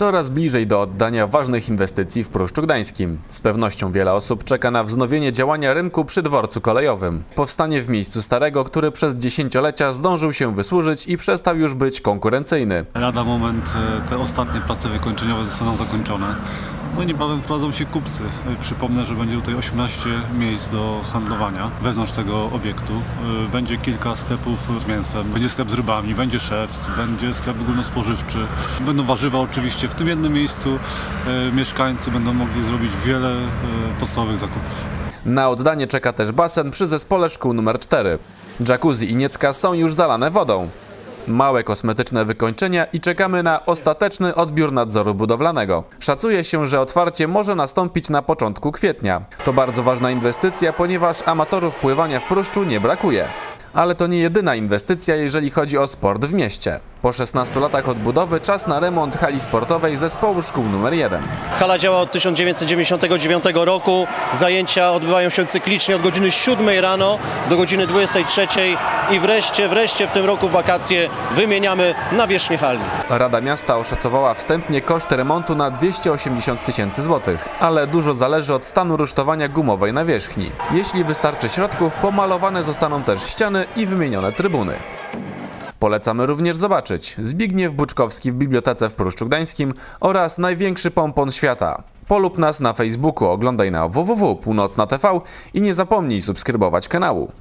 Coraz bliżej do oddania ważnych inwestycji w Pruszczu Gdańskim. Z pewnością wiele osób czeka na wznowienie działania rynku przy dworcu kolejowym. Powstanie w miejscu starego, który przez dziesięciolecia zdążył się wysłużyć i przestał już być konkurencyjny. Lada moment e, te ostatnie prace wykończeniowe zostaną zakończone. No niebawem wprowadzą się kupcy. E, Przypomnę, że będzie tutaj 18 miejsc do handlowania wewnątrz tego obiektu. E, Będzie kilka sklepów z mięsem, będzie sklep z rybami, będzie szewc, będzie sklep ogólnospożywczy. Będą warzywa oczywiście. W tym jednym miejscu e, mieszkańcy będą mogli zrobić wiele podstawowych zakupów. Na oddanie czeka też basen przy zespole szkół nr 4. Jacuzzi i niecka są już zalane wodą. Małe kosmetyczne wykończenia i czekamy na ostateczny odbiór nadzoru budowlanego. Szacuje się, że otwarcie może nastąpić na początku kwietnia. To bardzo ważna inwestycja, ponieważ amatorów pływania w Pruszczu nie brakuje. Ale to nie jedyna inwestycja, jeżeli chodzi o sport w mieście. Po 16 latach odbudowy czas na remont hali sportowej zespołu szkół nr 1. Hala działa od 1999 roku. Zajęcia odbywają się cyklicznie od godziny 7 rano do godziny 23 i wreszcie, wreszcie w tym roku w wakacje wymieniamy nawierzchnię hali. Rada Miasta oszacowała wstępnie koszt remontu na 280 tysięcy złotych, ale dużo zależy od stanu rusztowania gumowej nawierzchni. Jeśli wystarczy środków, pomalowane zostaną też ściany i wymienione trybuny. Polecamy również zobaczyć Zbigniew Buczkowski w Bibliotece w Pruszczu Gdańskim oraz największy pompon świata. Polub nas na Facebooku, oglądaj na www.północna.tv i nie zapomnij subskrybować kanału.